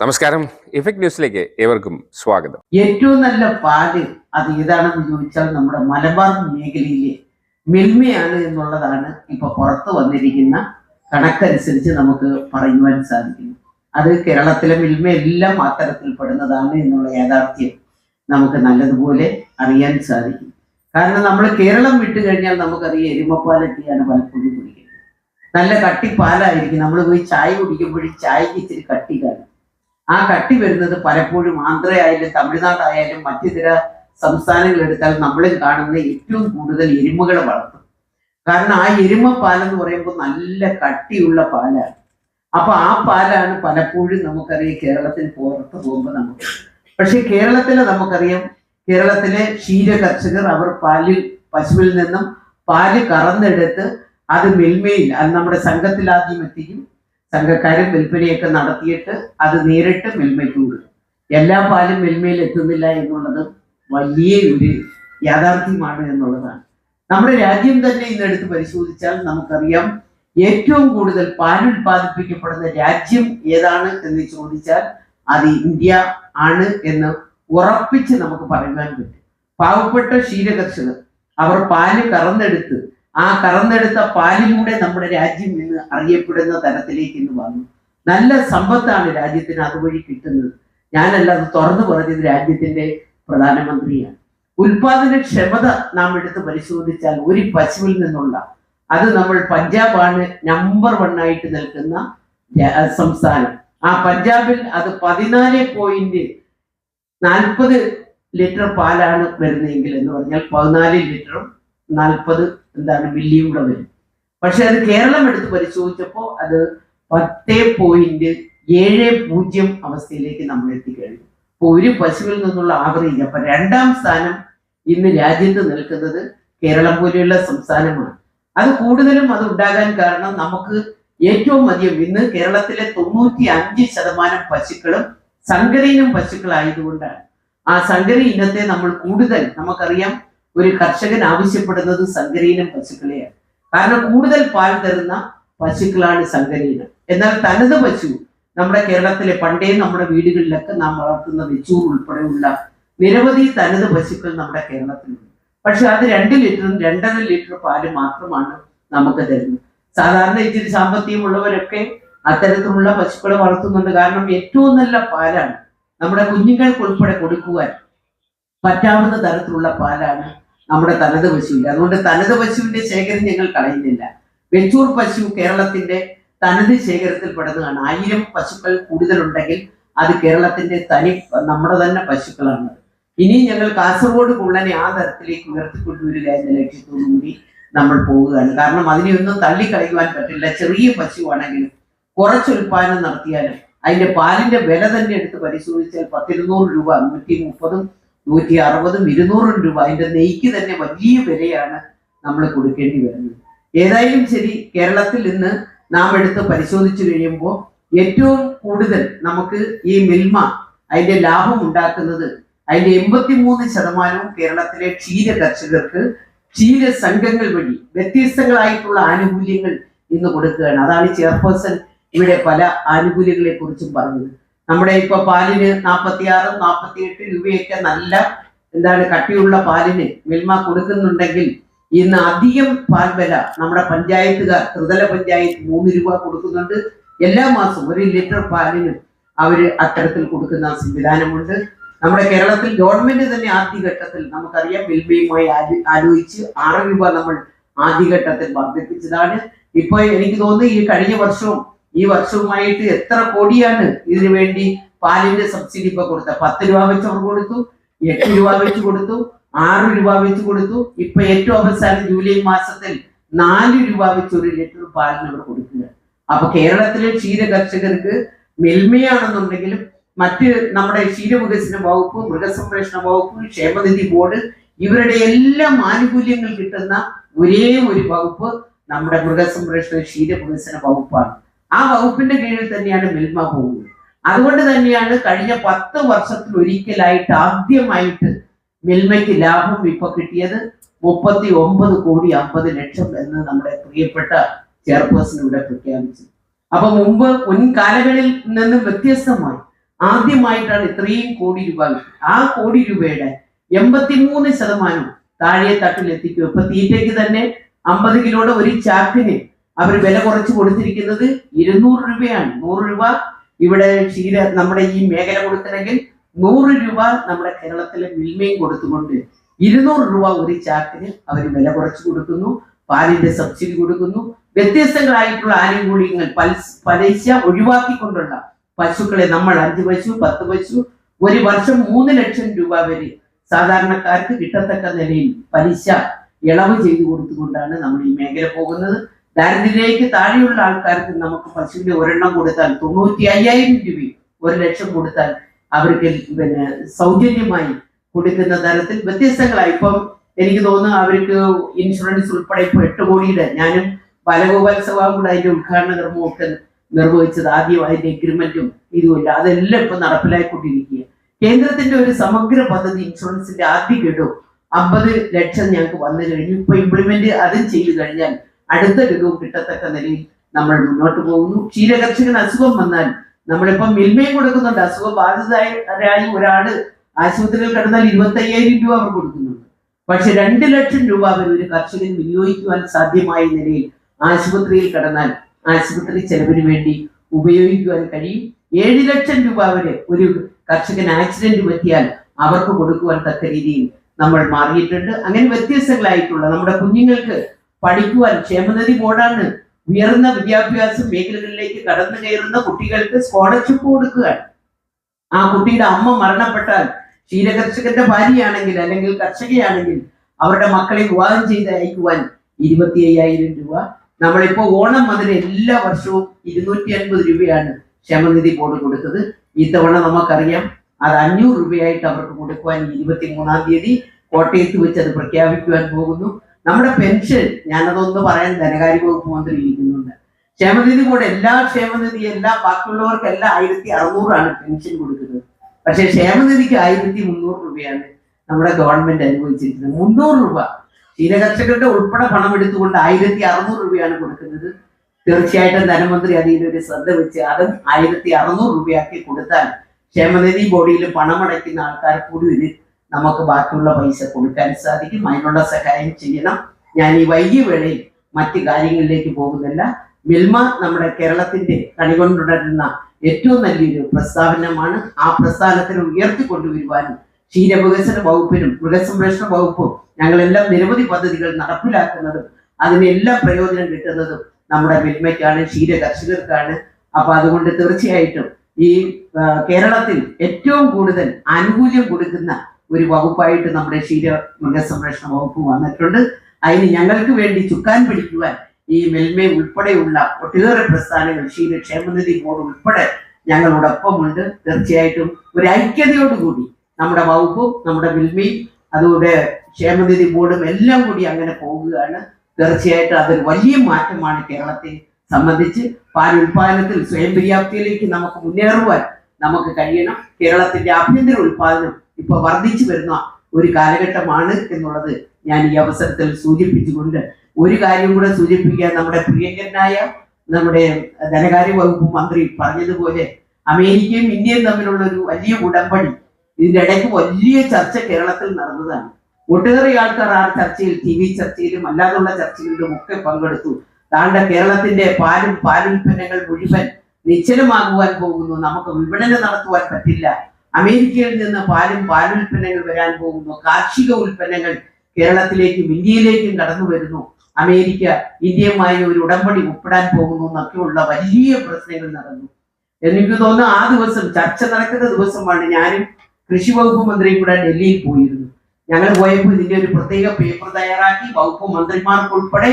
നമസ്കാരം. ഇഫക്ട് ന്യൂസിലേക്ക് ഏവർക്കും സ്വാഗതം. ഏറ്റവും നല്ല പാൽ അത് ഏതാണെന്ന് ചോദിച്ചാൽ നമ്മുടെ മലബാർ മേഖലയിലെ മിൽമയാണ് എന്നുള്ളതാണ് ഇപ്പൊ പുറത്തു വന്നിരിക്കുന്ന കണക്കനുസരിച്ച് നമുക്ക് പറയുവാൻ സാധിക്കുന്നു. അത് കേരളത്തിലെ മിൽമയെല്ലാം അത്തരത്തിൽ പെടുന്നതാണ് എന്നുള്ള യാഥാർത്ഥ്യം നമുക്ക് നല്ലതുപോലെ അറിയാൻ സാധിക്കും. കാരണം നമ്മൾ കേരളം വിട്ടു കഴിഞ്ഞാൽ നമുക്കറിയാം എരുമപ്പാലൊക്കെയാണ് പലപ്പോഴും കുടിക്കുന്നത്. നല്ല കട്ടി പാലായിരിക്കും നമ്മൾ പോയി ചായ കുടിക്കുമ്പോഴും ചായക്ക് ഇച്ചിരി കട്ടി കാണും. ആ കട്ടി വരുന്നത് പലപ്പോഴും ആന്ധ്രയായാലും തമിഴ്നാടായാലും മറ്റിതര സംസ്ഥാനങ്ങൾ എടുത്താൽ നമ്മളിൽ കാണുന്ന ഏറ്റവും കൂടുതൽ എരുമകളെ വളർത്തും. കാരണം ആ എരുമ പാലെന്ന് പറയുമ്പോൾ നല്ല കട്ടിയുള്ള പാലാണ്. അപ്പൊ ആ പാലാണ് പലപ്പോഴും നമുക്കറിയാം കേരളത്തിൽ പുറത്ത് പോകുമ്പോൾ നമുക്ക് പക്ഷെ കേരളത്തിലെ നമുക്കറിയാം കേരളത്തിലെ ക്ഷീര കർഷകർ അവർ പാലിൽ പശുവിൽ നിന്നും പാൽ കറന്നെടുത്ത് അത് മിൽമയിൽ അത് നമ്മുടെ സംഘത്തിലാദ്യം എത്തിക്കും. സംഘക്കാരും വിൽപ്പനയൊക്കെ നടത്തിയിട്ട് അത് നേരിട്ട് മിൽമയ്ക്ക് കൊടുക്കും എല്ലാ പാലും മിൽമയിൽ എത്തുന്നില്ല എന്നുള്ളത് വലിയ ഒരു യാഥാർത്ഥ്യമാണ് എന്നുള്ളതാണ്. നമ്മുടെ രാജ്യം തന്നെ ഇന്നെടുത്ത് പരിശോധിച്ചാൽ നമുക്കറിയാം ഏറ്റവും കൂടുതൽ പാൽ ഉൽപ്പാദിപ്പിക്കപ്പെടുന്ന രാജ്യം ഏതാണ് എന്ന് ചോദിച്ചാൽ അത് ഇന്ത്യ ആണ് എന്ന് ഉറപ്പിച്ച് നമുക്ക് പറയുവാൻ പറ്റും. പാവപ്പെട്ട ക്ഷീരകർഷകർ അവർ പാൽ കറന്നെടുത്ത് ആ കറന്നെടുത്ത പാലിലൂടെ നമ്മുടെ രാജ്യം ഇന്ന് അറിയപ്പെടുന്ന തരത്തിലേക്ക് ഇന്ന് വന്നു. നല്ല സമ്പത്താണ് രാജ്യത്തിന് അതുവഴി കിട്ടുന്നത്. ഞാനല്ല അത് തുറന്നു പറഞ്ഞത് രാജ്യത്തിന്റെ പ്രധാനമന്ത്രിയാണ്. ഉൽപാദനക്ഷമത നാം എടുത്ത് പരിശോധിച്ചാൽ ഒരു പശുവിൽ നിന്നുള്ള അത് നമ്മൾ പഞ്ചാബാണ് നമ്പർ വൺ ആയിട്ട് നിൽക്കുന്ന സംസ്ഥാനം. ആ പഞ്ചാബിൽ അത് പതിനാല് പോയിന്റ് നാൽപ്പത് ലിറ്റർ പാലാണ് വരുന്നതെങ്കിൽ എന്ന് പറഞ്ഞാൽ പതിനാല് ലിറ്ററും നാൽപ്പത് എന്താണ് മില്ലിയും കൂടെ വരും. പക്ഷെ അത് കേരളം എടുത്ത് പരിശോധിച്ചപ്പോൾ അത് പത്ത് പോയിന്റ് ഏഴ് പൂജ്യം അവസ്ഥയിലേക്ക് നമ്മൾ എത്തിക്കഴിഞ്ഞു. അപ്പൊ ഒരു പശുവിൽ നിന്നുള്ള ആവറേജ് അപ്പൊ രണ്ടാം സ്ഥാനം ഇന്ന് രാജ്യത്ത് നിൽക്കുന്നത് കേരളം പോലെയുള്ള സംസ്ഥാനമാണ്. അത് കൂടുതലും അത് ഉണ്ടാകാൻ കാരണം നമുക്ക് ഏറ്റവും അധികം ഇന്ന് കേരളത്തിലെ തൊണ്ണൂറ്റി അഞ്ച് ശതമാനം പശുക്കളും സങ്കരയിനം പശുക്കളായതുകൊണ്ടാണ്. ആ സങ്കര ഇനത്തെ നമ്മൾ കൂടുതൽ നമുക്കറിയാം ഒരു കർഷകൻ ആവശ്യപ്പെടുന്നത് സങ്കരീനം പശുക്കളെയാണ്. കാരണം കൂടുതൽ പാൽ തരുന്ന പശുക്കളാണ് സങ്കരീനം എന്നാൽ തനത് പശു നമ്മുടെ കേരളത്തിലെ പണ്ടേ നമ്മുടെ വീടുകളിലൊക്കെ നാം വളർത്തുന്ന വെച്ചൂർ ഉൾപ്പെടെയുള്ള നിരവധി തനത് പശുക്കൾ നമ്മുടെ കേരളത്തിലുണ്ട്. പക്ഷെ അത് രണ്ട് ലിറ്ററും രണ്ടര ലിറ്റർ പാൽ മാത്രമാണ് നമുക്ക് തരുന്നത്. സാധാരണ ഇച്ചിരി സാമ്പത്തികമുള്ളവരൊക്കെ അത്തരത്തിലുള്ള പശുക്കളെ വളർത്തുന്നുണ്ട്. കാരണം ഏറ്റവും നല്ല പാലാണ് നമ്മുടെ കുഞ്ഞുങ്ങൾക്ക് ഉൾപ്പെടെ കൊടുക്കുവാൻ പറ്റാവുന്ന തരത്തിലുള്ള പാലാണ് നമ്മുടെ തനത് പശുവിന്റെ അതുകൊണ്ട് തനത് പശുവിന്റെ ശേഖരം ഞങ്ങൾ കളയുന്നില്ല. വെഞ്ചൂർ പശു കേരളത്തിന്റെ തനത് ശേഖരത്തിൽ പെടുന്നതാണ്. ആയിരം പശുക്കൾ കൂടുതലുണ്ടെങ്കിൽ അത് കേരളത്തിന്റെ തനി നമ്മുടെ തന്നെ പശുക്കളാണ്. ഇനി ഞങ്ങൾ കാസർഗോഡ് കുള്ളനെ ആ തരത്തിലേക്ക് ഉയർത്തിക്കൊണ്ടുവരിക എന്ന ലക്ഷ്യത്തോടുകൂടി നമ്മൾ പോവുകയാണ്. കാരണം അതിനെയൊന്നും തള്ളിക്കളയുവാൻ പറ്റില്ല. ചെറിയ പശുവാണെങ്കിലും കുറച്ച് ഉൽപാദനം നടത്തിയാലും അതിന്റെ പാലിന്റെ വില തന്നെ എടുത്ത് പരിശോധിച്ചാൽ പത്തിരുന്നൂറ് രൂപ നൂറ്റി മുപ്പതും നൂറ്റി അറുപതും ഇരുന്നൂറും രൂപ അതിന്റെ നെയ്ക്ക് തന്നെ വലിയ വിലയാണ് നമ്മൾ കൊടുക്കേണ്ടി വരുന്നത്. ഏതായാലും ശരി കേരളത്തിൽ ഇന്ന് നാം എടുത്ത് പരിശോധിച്ചു കഴിയുമ്പോൾ ഏറ്റവും കൂടുതൽ നമുക്ക് ഈ മിൽമ അതിന്റെ ലാഭം ഉണ്ടാക്കുന്നത് അതിന്റെ എൺപത്തിമൂന്ന് ശതമാനവും കേരളത്തിലെ ക്ഷീര കർഷകർക്ക് ക്ഷീര സംഘങ്ങൾ വഴി വ്യത്യസ്തങ്ങളായിട്ടുള്ള ആനുകൂല്യങ്ങൾ ഇന്ന് കൊടുക്കുകയാണ്. അതാണ് ചെയർപേഴ്സൺ ഇവിടെ പല ആനുകൂല്യങ്ങളെ കുറിച്ചും പറഞ്ഞത്. നമ്മുടെ ഇപ്പൊ പാലിന് നാൽപ്പത്തിയാറ് നാൽപ്പത്തി എട്ട് രൂപയൊക്കെ നല്ല എന്താണ് കട്ടിയുള്ള പാലിന് മിൽമ കൊടുക്കുന്നുണ്ടെങ്കിൽ ഇന്ന് അധികം പാൽ വില നമ്മുടെ പഞ്ചായത്തുകാർ ത്രിതല പഞ്ചായത്ത് മൂന്ന് രൂപ കൊടുക്കുന്നുണ്ട്. എല്ലാ മാസവും ഒരു ലിറ്റർ പാലിന് അവർ അത്തരത്തിൽ കൊടുക്കുന്ന സംവിധാനമുണ്ട്. നമ്മുടെ കേരളത്തിൽ ഗവൺമെന്റ് തന്നെ ആദ്യഘട്ടത്തിൽ നമുക്കറിയാം മിൽമയുമായി ആലോ- ആലോചിച്ച് ആറ് രൂപ നമ്മൾ ആദ്യഘട്ടത്തിൽ വർദ്ധിപ്പിച്ചതാണ്. ഇപ്പൊ എനിക്ക് തോന്നുന്നു ഈ കഴിഞ്ഞ വർഷവും ഈ വർഷവുമായിട്ട് എത്ര കോടിയാണ് ഇതിനു വേണ്ടി പാലിന്റെ സബ്സിഡി ഇപ്പൊ കൊടുത്ത പത്ത് രൂപ വെച്ച് അവർ കൊടുത്തു എട്ട് രൂപ വെച്ച് കൊടുത്തു ആറ് രൂപ വെച്ച് കൊടുത്തു. ഇപ്പൊ ഏറ്റവും അവസാനം ജൂലൈ മാസത്തിൽ നാല് രൂപ വെച്ച് ഒരു ലിറ്റർ പാലിന് അവർ കൊടുക്കുക. അപ്പൊ കേരളത്തിലെ ക്ഷീര കർഷകർക്ക് മെൽമയാണെന്നുണ്ടെങ്കിലും മറ്റ് നമ്മുടെ ക്ഷീരവികസന വകുപ്പ് മൃഗസംരക്ഷണ വകുപ്പ് ക്ഷേമനിധി ബോർഡ് ഇവരുടെ എല്ലാം ആനുകൂല്യങ്ങൾ കിട്ടുന്ന ഒരേ ഒരു വകുപ്പ് നമ്മുടെ മൃഗസംരക്ഷണ ക്ഷീരവികസന വകുപ്പാണ്. ആ വകുപ്പിന്റെ കീഴിൽ തന്നെയാണ് മിൽമ പോകുന്നത് അതുകൊണ്ട് തന്നെയാണ് കഴിഞ്ഞ പത്ത് വർഷത്തിൽ ഒരിക്കലായിട്ട് ആദ്യമായിട്ട് മിൽമയ്ക്ക് ലാഭം ഇപ്പൊ കിട്ടിയത് മുപ്പത്തി ഒമ്പത് കോടി അമ്പത് ലക്ഷം എന്ന് നമ്മുടെ പ്രിയപ്പെട്ട ചെയർപേഴ്സൺ ഇവിടെ പ്രഖ്യാപിച്ചു. അപ്പൊ മുമ്പ് മുൻകാലങ്ങളിൽ നിന്നും വ്യത്യസ്തമായി ആദ്യമായിട്ടാണ് ഇത്രയും കോടി രൂപ ആ കോടി രൂപയുടെ എൺപത്തിമൂന്ന് ശതമാനം താഴെ തട്ടിൽ എത്തിക്കും ഇപ്പൊ തീറ്റയ്ക്ക് തന്നെ അമ്പത് കിലോയുടെ ഒരു ചാക്കിന് അവർ വില കുറച്ച് കൊടുത്തിരിക്കുന്നത് ഇരുന്നൂറ് രൂപയാണ്. നൂറ് രൂപ ഇവിടെ ക്ഷീര നമ്മുടെ ഈ മേഖല കൊടുക്കണമെങ്കിൽ നൂറ് രൂപ നമ്മുടെ കേരളത്തിലെ മിൽമയും കൊടുത്തുകൊണ്ട് ഇരുന്നൂറ് രൂപ ഒരു ചാക്കിന് അവർ വില കുറച്ച് കൊടുക്കുന്നു പാലിന്റെ സബ്സിഡി കൊടുക്കുന്നു. വ്യത്യസ്തങ്ങളായിട്ടുള്ള ആനുകൂല്യങ്ങൾ പൽസ് പലിശ ഒഴിവാക്കിക്കൊണ്ടുള്ള പശുക്കളെ നമ്മൾ അഞ്ച് പശു പത്ത് പശു ഒരു വർഷം മൂന്ന് ലക്ഷം രൂപ വരെ സാധാരണക്കാർക്ക് കിട്ടത്തക്ക നിലയിൽ പലിശ ഇളവ് ചെയ്തു കൊടുത്തുകൊണ്ടാണ് നമ്മൾ ഈ മേഖല പോകുന്നത്. ദാരിദ്ര്യത്തിലേക്ക് താഴെയുള്ള ആൾക്കാർക്ക് നമുക്ക് പശുവിന്റെ ഒരെണ്ണം കൊടുത്താൽ തൊണ്ണൂറ്റി അയ്യായിരം രൂപയും ഒരു ലക്ഷം കൊടുത്താൽ അവർക്ക് പിന്നെ സൗജന്യമായി കൊടുക്കുന്ന തരത്തിൽ വ്യത്യസ്തങ്ങളായി. ഇപ്പം എനിക്ക് തോന്നുന്നു അവർക്ക് ഇൻഷുറൻസ് ഉൾപ്പെടെ ഇപ്പൊ എട്ട് കോടിയുടെ ഞാനും ബാലഗോപാൽ സഭ കൂടെ അതിന്റെ ഉദ്ഘാടന കർമ്മവും ഒക്കെ നിർവഹിച്ചത് ആദ്യം അതിന്റെ എഗ്രിമെന്റും ഇതുമില്ല അതെല്ലാം ഇപ്പൊ നടപ്പിലായിക്കൊണ്ടിരിക്കുക കേന്ദ്രത്തിന്റെ ഒരു സമഗ്ര പദ്ധതി ഇൻഷുറൻസിന്റെ ആദ്യ ഗഡു അമ്പത് ലക്ഷം ഞങ്ങൾക്ക് വന്നു കഴിഞ്ഞു. ഇപ്പൊ ഇംപ്ലിമെന്റ് അതും ചെയ്തു കഴിഞ്ഞാൽ അടുത്ത രോഗവും കിട്ടത്തക്ക നിലയിൽ നമ്മൾ മുന്നോട്ട് പോകുന്നു. ക്ഷീരകർഷകന് അസുഖം വന്നാൽ നമ്മളിപ്പം മിൽമയും കൊടുക്കുന്നുണ്ട്. അസുഖം ബാധിതരായ ഒരാൾ ആശുപത്രിയിൽ കിടന്നാൽ ഇരുപത്തി അയ്യായിരം രൂപ അവർ കൊടുക്കുന്നുണ്ട്. പക്ഷെ രണ്ട് ലക്ഷം രൂപ അവർ ഒരു കർഷകൻ വിനിയോഗിക്കുവാൻ സാധ്യമായ നിലയിൽ ആശുപത്രിയിൽ കിടന്നാൽ ആശുപത്രി ചെലവിന് വേണ്ടി ഉപയോഗിക്കുവാൻ കഴിയും. ഏഴ് ലക്ഷം രൂപ വരെ ഒരു കർഷകൻ ആക്സിഡന്റ് പറ്റിയാൽ അവർക്ക് കൊടുക്കുവാൻ തക്ക രീതിയിൽ നമ്മൾ മാറിയിട്ടുണ്ട്. അങ്ങനെ വ്യത്യസ്തങ്ങളായിട്ടുള്ള നമ്മുടെ കുഞ്ഞുങ്ങൾക്ക് പഠിക്കുവാൻ ക്ഷേമനിധി ബോർഡാണ് ഉയർന്ന വിദ്യാഭ്യാസ മേഖലകളിലേക്ക് കടന്നു കയറുന്ന കുട്ടികൾക്ക് സ്കോളർഷിപ്പ് കൊടുക്കുകയാണ് ആ കുട്ടിയുടെ അമ്മ മരണപ്പെട്ടാൽ ക്ഷീരകർഷകന്റെ ഭാര്യയാണെങ്കിൽ അല്ലെങ്കിൽ കർഷകയാണെങ്കിൽ അവരുടെ മക്കളെ വിവാഹം ചെയ്ത് അയക്കുവാൻ ഇരുപത്തി അയ്യായിരം രൂപ. നമ്മളിപ്പോ ഓണം മുതൽ എല്ലാ വർഷവും ഇരുന്നൂറ്റി അൻപത് രൂപയാണ് ക്ഷേമനിധി ബോർഡ് കൊടുത്തത്. ഇത്തവണ നമുക്കറിയാം അത് അഞ്ഞൂറ് രൂപയായിട്ട് അവർക്ക് കൊടുക്കുവാൻ ഇരുപത്തി മൂന്നാം തീയതി കോട്ടയത്ത് വെച്ച് അത് പ്രഖ്യാപിക്കുവാൻ പോകുന്നു. നമ്മുടെ പെൻഷൻ ഞാനതൊന്ന് പറയാൻ ധനകാര്യ വകുപ്പ് മന്ത്രി ഇരിക്കുന്നുണ്ട്. ക്ഷേമനിധി കൂടെ എല്ലാ ക്ഷേമനിധി എല്ലാം ബാക്കിയുള്ളവർക്കെല്ലാം ആയിരത്തി അറുന്നൂറാണ് പെൻഷൻ കൊടുക്കുന്നത്. പക്ഷെ ക്ഷേമനിധിക്ക് ആയിരത്തി മുന്നൂറ് രൂപയാണ് നമ്മുടെ ഗവൺമെന്റ് അനുഭവിച്ചിരിക്കുന്നത് മുന്നൂറ് രൂപ. ക്ഷീരകർഷകരുടെ ഉൾപ്പെടെ പണം എടുത്തുകൊണ്ട് ആയിരത്തി അറുന്നൂറ് രൂപയാണ് കൊടുക്കുന്നത്. തീർച്ചയായിട്ടും ധനമന്ത്രി അതിലൊരു ശ്രദ്ധ വെച്ച് അതും ആയിരത്തി അറുന്നൂറ് രൂപയാക്കി കൊടുത്താൽ ക്ഷേമനിധി ബോഡിയിൽ പണമടയ്ക്കുന്ന ആൾക്കാർ കൂടി ഒരു നമുക്ക് ബാക്കിയുള്ള പൈസ കൊടുക്കാൻ സാധിക്കും. അതിനുള്ള സഹായം ചെയ്യണം. ഞാൻ ഈ വൈകിയ വേളയിൽ മറ്റു കാര്യങ്ങളിലേക്ക് പോകുന്നില്ല. മിൽമ നമ്മുടെ കേരളത്തിന്റെ കണികൊണ്ടുടരുന്ന ഏറ്റവും നല്ലൊരു പ്രസ്താവനമാണ്. ആ പ്രസ്ഥാനത്തിന് ഉയർത്തിക്കൊണ്ടുവരുവാനും ക്ഷീരവികസന വകുപ്പിനും മൃഗസംരക്ഷണ വകുപ്പും ഞങ്ങളെല്ലാം നിരവധി പദ്ധതികൾ നടപ്പിലാക്കുന്നതും അതിനെല്ലാം പ്രയോജനം കിട്ടുന്നതും നമ്മുടെ മിൽമയ്ക്കാണ് ക്ഷീര കർഷകർക്കാണ്. അപ്പൊ അതുകൊണ്ട് തീർച്ചയായിട്ടും ഈ കേരളത്തിൽ ഏറ്റവും കൂടുതൽ ആനുകൂല്യം കൊടുക്കുന്ന ഒരു വകുപ്പായിട്ട് നമ്മുടെ ക്ഷീര മൃഗസംരക്ഷണ വകുപ്പ് വന്നിട്ടുണ്ട്. അതിന് ഞങ്ങൾക്ക് വേണ്ടി ചുക്കാൻ പിടിക്കുവാൻ ഈ മെൽമേ ഉൾപ്പെടെയുള്ള ഒട്ടേറെ പ്രസ്ഥാനങ്ങൾ ക്ഷീര ക്ഷേമനിധി ബോർഡ് ഉൾപ്പെടെ ഞങ്ങളോടൊപ്പമുണ്ട്. തീർച്ചയായിട്ടും ഒരു ഐക്യതയോടുകൂടി നമ്മുടെ വകുപ്പും നമ്മുടെ മിൽമയും അതുകൂടെ ക്ഷേമനിധി ബോർഡും എല്ലാം കൂടി അങ്ങനെ പോകുകയാണ്. തീർച്ചയായിട്ടും അതൊരു വലിയ മാറ്റമാണ് കേരളത്തെ സംബന്ധിച്ച്. പാൽ ഉൽപാദനത്തിൽ സ്വയം പര്യാപ്തിയിലേക്ക് നമുക്ക് മുന്നേറുവാൻ നമുക്ക് കഴിയണം. കേരളത്തിന്റെ ആഭ്യന്തര ഉൽപാദനം ഇപ്പൊ വർദ്ധിച്ചു വരുന്ന ഒരു കാലഘട്ടമാണ് എന്നുള്ളത് ഞാൻ ഈ അവസരത്തിൽ സൂചിപ്പിച്ചുകൊണ്ട് ഒരു കാര്യം കൂടെ സൂചിപ്പിക്കാൻ നമ്മുടെ പ്രിയങ്കരനായ നമ്മുടെ ധനകാര്യ വകുപ്പ് മന്ത്രി പറഞ്ഞതുപോലെ അമേരിക്കയും ഇന്ത്യയും തമ്മിലുള്ള ഒരു വലിയ ഉടമ്പടി ഇതിന്റെ ഇടയ്ക്ക് വലിയ ചർച്ച കേരളത്തിൽ നടന്നതാണ്. ഒട്ടേറെ ആൾക്കാർ ആ ചർച്ചയിൽ ടി വി ചർച്ചയിലും അല്ലാതുള്ള ചർച്ചകളിലും ഒക്കെ പങ്കെടുത്തു. താണ്ട കേരളത്തിന്റെ പാലും പാലുൽപ്പന്നങ്ങൾ മുഴുവൻ നിശ്ചലമാകുവാൻ പോകുന്നു. നമുക്ക് വിപണനം നടത്തുവാൻ പറ്റില്ല. അമേരിക്കയിൽ നിന്ന് പാലും പാലുൽപ്പന്നങ്ങൾ വരാൻ പോകുന്നു. കാർഷിക ഉൽപ്പന്നങ്ങൾ കേരളത്തിലേക്കും ഇന്ത്യയിലേക്കും കടന്നു വരുന്നു. അമേരിക്ക ഇന്ത്യയുമായി ഒരു ഉടമ്പടി ഒപ്പിടാൻ പോകുന്നു എന്നൊക്കെയുള്ള വലിയ പ്രശ്നങ്ങൾ നടന്നു. എനിക്ക് തോന്നുന്നു ആ ദിവസം ചർച്ച നടക്കുന്ന ദിവസമാണ് ഞാനും കൃഷി വകുപ്പ് മന്ത്രിയും കൂടെ ഡൽഹിയിൽ പോയിരുന്നു. ഞങ്ങൾ പോയപ്പോൾ ഇതിന്റെ ഒരു പ്രത്യേക പേപ്പർ തയ്യാറാക്കി വകുപ്പ് മന്ത്രിമാർക്ക് ഉൾപ്പെടെ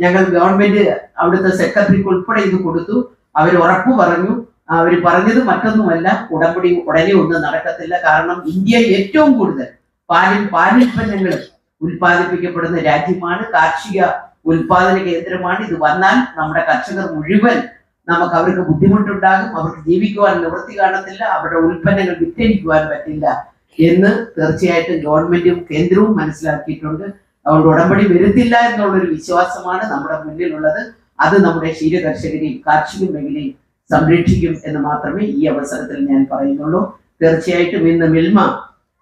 ഞങ്ങൾ ഗവൺമെന്റ് അവിടുത്തെ സെക്രട്ടറിക്ക് ഉൾപ്പെടെ ഇത് കൊടുത്തു. അവർ ഉറപ്പു പറഞ്ഞു. അവർ പറഞ്ഞത് മറ്റൊന്നുമല്ല. ഉടമ്പടി ഉടനെ ഒന്നും നടക്കത്തില്ല. കാരണം ഇന്ത്യ ഏറ്റവും കൂടുതൽ പാലിൽ പാലുൽപ്പന്നങ്ങൾ ഉൽപ്പാദിപ്പിക്കപ്പെടുന്ന രാജ്യമാണ്. കാർഷിക ഉൽപാദന കേന്ദ്രമാണ്. ഇത് വന്നാൽ നമ്മുടെ കർഷകർ മുഴുവൻ നമുക്ക് അവർക്ക് ബുദ്ധിമുട്ടുണ്ടാകും. അവർക്ക് ജീവിക്കുവാൻ നിവൃത്തി കാണത്തില്ല. അവരുടെ ഉൽപ്പന്നങ്ങൾ വിറ്റഴിക്കുവാൻ പറ്റില്ല എന്ന് തീർച്ചയായിട്ടും ഗവൺമെന്റും കേന്ദ്രവും മനസ്സിലാക്കിയിട്ടുണ്ട്. അതുകൊണ്ട് ഉടമ്പടി വരുത്തില്ല എന്നുള്ളൊരു വിശ്വാസമാണ് നമ്മുടെ മുന്നിലുള്ളത്. അത് നമ്മുടെ ക്ഷീര കർഷകരെയും കാർഷിക മേഖലയും സംരക്ഷിക്കും എന്ന് മാത്രമേ ഈ അവസരത്തിൽ ഞാൻ പറയുന്നുള്ളൂ. തീർച്ചയായിട്ടും ഇന്ന് മിൽമ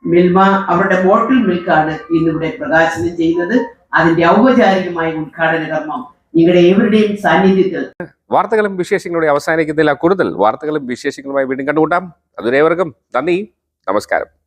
മിൽമ അവരുടെ ബോട്ടിൽ മിൽക്കാണ് ഇന്ന് ഇവിടെ പ്രകാശനം ചെയ്യുന്നത്. അതിന്റെ ഔപചാരികമായ ഉദ്ഘാടന കർമ്മം നിങ്ങളുടെ ഏവരുടെയും സാന്നിധ്യത്തിൽ. വാർത്തകളും വിശേഷങ്ങളുടെ അവസാനിക്കുന്നില്ല. കൂടുതൽ വാർത്തകളും വിശേഷങ്ങളുമായി വീണ്ടും കണ്ടുകൂട്ടാം അതുവരെവർക്കും നന്ദി. നമസ്കാരം.